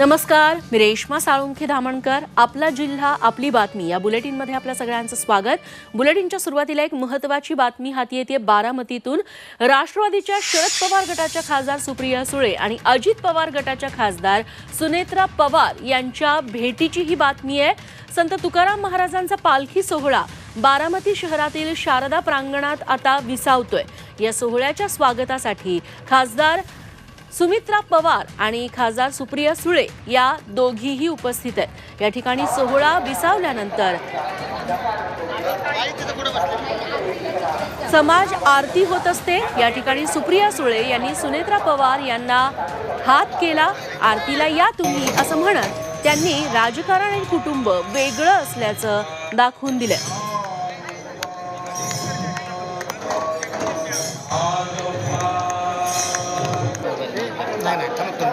नमस्कार मी रेश्मा साळुंखे धामणकर आपला जिल्हा आपली बातमी. या बुलेटिनमध्ये आपल्या सगळ्यांचं स्वागत. बुलेटिनच्या सुरुवातीला एक महत्त्वाची बातमी हाती येते बारामतीतून. राष्ट्रवादीच्या शरद पवार गटाच्या खासदार सुप्रिया सुळे आणि अजित पवार गटाच्या खासदार सुनेत्रा पवार यांच्या भेटीची ही बातमी आहे. संत तुकाराम महाराजांचा पालखी सोहळा बारामती शहरातील शारदा प्रांगणात आता विसावतोय. या सोहळ्याच्या स्वागतासाठी खासदार सुमित्रा पवार आणि खासदार सुप्रिया सुळे या दोघीही उपस्थित आहेत. या ठिकाणी सोहळा विसावल्यानंतर समाज आरती होत असते. या ठिकाणी सुप्रिया सुळे यांनी सुनेत्रा पवार यांना हात केला आरतीला या तुम्ही असं म्हणत त्यांनी राजकारण आणि कुटुंब वेगळं असल्याचं दाखवून दिलं थांबतो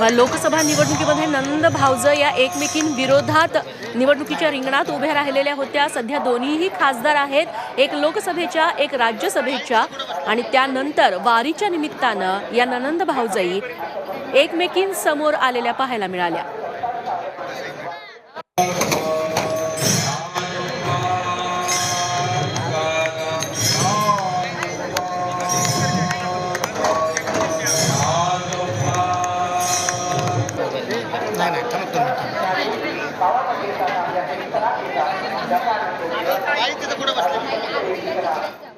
व लोकसभा निवडणुकीमध्ये नंद भावज या एकमेकीं विरोधात निवडणुकीच्या रिंगणात उभ्या राहिलेल्या होत्या. सध्या दोन्हीही खासदार आहेत. एक लोकसभेच्या एक राज्यसभेच्या आणि त्यानंतर वारीच्या निमित्तानं या ननंद भावजई एकमेकींसमोर आलेल्या पाहायला मिळाल्या. तिथं कुठं बसले?